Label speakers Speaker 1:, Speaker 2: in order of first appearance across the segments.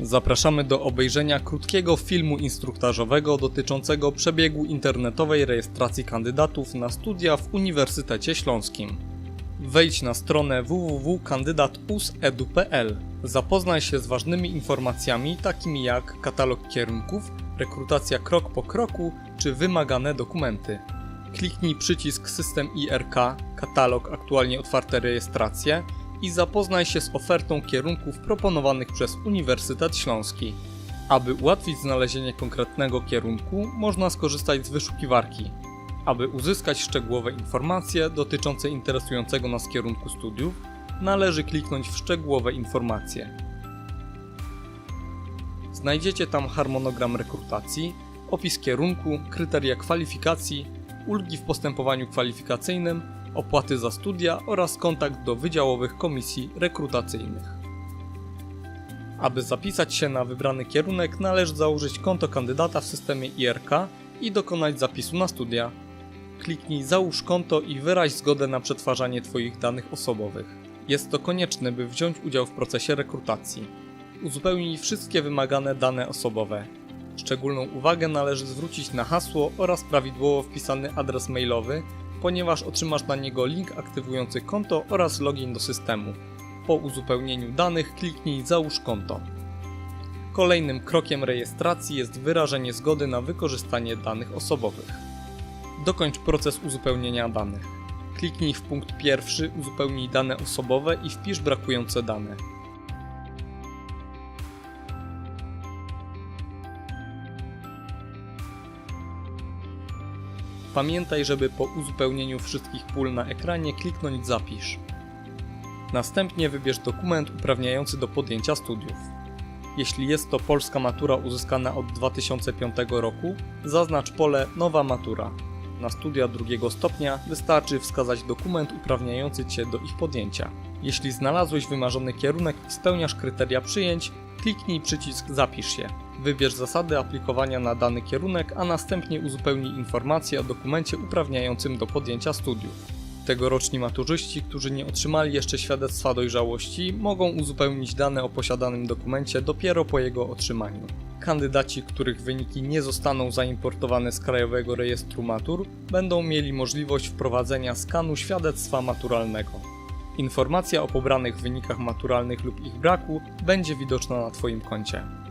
Speaker 1: Zapraszamy do obejrzenia krótkiego filmu instruktażowego dotyczącego przebiegu internetowej rejestracji kandydatów na studia w Uniwersytecie Śląskim. Wejdź na stronę www.kandydatusedu.pl. Zapoznaj się z ważnymi informacjami takimi jak katalog kierunków, rekrutacja krok po kroku czy wymagane dokumenty. Kliknij przycisk System IRK, katalog aktualnie otwarte rejestracje i zapoznaj się z ofertą kierunków proponowanych przez Uniwersytet Śląski. Aby ułatwić znalezienie konkretnego kierunku, można skorzystać z wyszukiwarki. Aby uzyskać szczegółowe informacje dotyczące interesującego nas kierunku studiów, należy kliknąć w szczegółowe informacje. Znajdziecie tam harmonogram rekrutacji, opis kierunku, kryteria kwalifikacji, ulgi w postępowaniu kwalifikacyjnym, opłaty za studia oraz kontakt do wydziałowych komisji rekrutacyjnych. Aby zapisać się na wybrany kierunek, należy założyć konto kandydata w systemie IRK i dokonać zapisu na studia. Kliknij Załóż konto i wyraź zgodę na przetwarzanie Twoich danych osobowych. Jest to konieczne, by wziąć udział w procesie rekrutacji. Uzupełnij wszystkie wymagane dane osobowe. Szczególną uwagę należy zwrócić na hasło oraz prawidłowo wpisany adres mailowy, ponieważ otrzymasz na niego link aktywujący konto oraz login do systemu. Po uzupełnieniu danych kliknij Załóż konto. Kolejnym krokiem rejestracji jest wyrażenie zgody na wykorzystanie danych osobowych. Dokończ proces uzupełnienia danych. Kliknij w punkt pierwszy Uzupełnij dane osobowe i wpisz brakujące dane. Pamiętaj, żeby po uzupełnieniu wszystkich pól na ekranie kliknąć Zapisz. Następnie wybierz dokument uprawniający do podjęcia studiów. Jeśli jest to polska matura uzyskana od 2005 roku, zaznacz pole Nowa matura. Na studia drugiego stopnia wystarczy wskazać dokument uprawniający Cię do ich podjęcia. Jeśli znalazłeś wymarzony kierunek i spełniasz kryteria przyjęć, kliknij przycisk Zapisz się. Wybierz zasady aplikowania na dany kierunek, a następnie uzupełnij informacje o dokumencie uprawniającym do podjęcia studiów. Tegoroczni maturzyści, którzy nie otrzymali jeszcze świadectwa dojrzałości, mogą uzupełnić dane o posiadanym dokumencie dopiero po jego otrzymaniu. Kandydaci, których wyniki nie zostaną zaimportowane z Krajowego Rejestru Matur, będą mieli możliwość wprowadzenia skanu świadectwa maturalnego. Informacja o pobranych wynikach maturalnych lub ich braku będzie widoczna na Twoim koncie.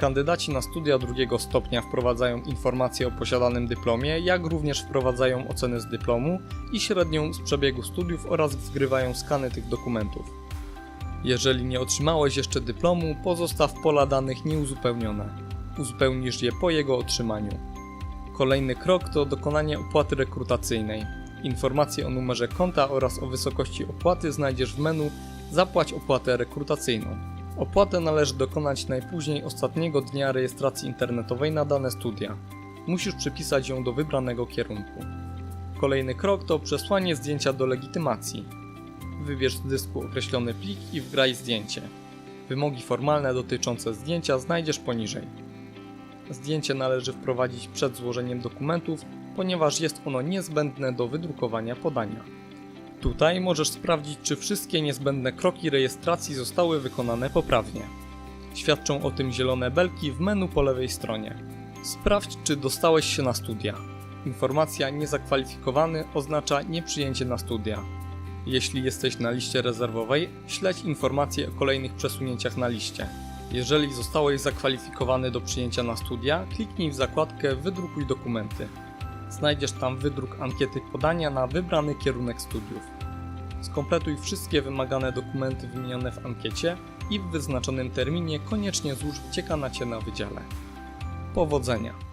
Speaker 1: Kandydaci na studia drugiego stopnia wprowadzają informacje o posiadanym dyplomie, jak również wprowadzają oceny z dyplomu i średnią z przebiegu studiów oraz wgrywają skany tych dokumentów. Jeżeli nie otrzymałeś jeszcze dyplomu, pozostaw pola danych nieuzupełnione. Uzupełnisz je po jego otrzymaniu. Kolejny krok to dokonanie opłaty rekrutacyjnej. Informacje o numerze konta oraz o wysokości opłaty znajdziesz w menu Zapłać opłatę rekrutacyjną. Opłatę należy dokonać najpóźniej ostatniego dnia rejestracji internetowej na dane studia. Musisz przypisać ją do wybranego kierunku. Kolejny krok to przesłanie zdjęcia do legitymacji. Wybierz z dysku określony plik i wgraj zdjęcie. Wymogi formalne dotyczące zdjęcia znajdziesz poniżej. Zdjęcie należy wprowadzić przed złożeniem dokumentów, ponieważ jest ono niezbędne do wydrukowania podania. Tutaj możesz sprawdzić, czy wszystkie niezbędne kroki rejestracji zostały wykonane poprawnie. Świadczą o tym zielone belki w menu po lewej stronie. Sprawdź, czy dostałeś się na studia. Informacja niezakwalifikowany oznacza nieprzyjęcie na studia. Jeśli jesteś na liście rezerwowej, śledź informacje o kolejnych przesunięciach na liście. Jeżeli zostałeś zakwalifikowany do przyjęcia na studia, kliknij w zakładkę Wydrukuj dokumenty. Znajdziesz tam wydruk ankiety podania na wybrany kierunek studiów. Skompletuj wszystkie wymagane dokumenty wymienione w ankiecie i w wyznaczonym terminie koniecznie złóż wycieka na Cię na wydziale. Powodzenia!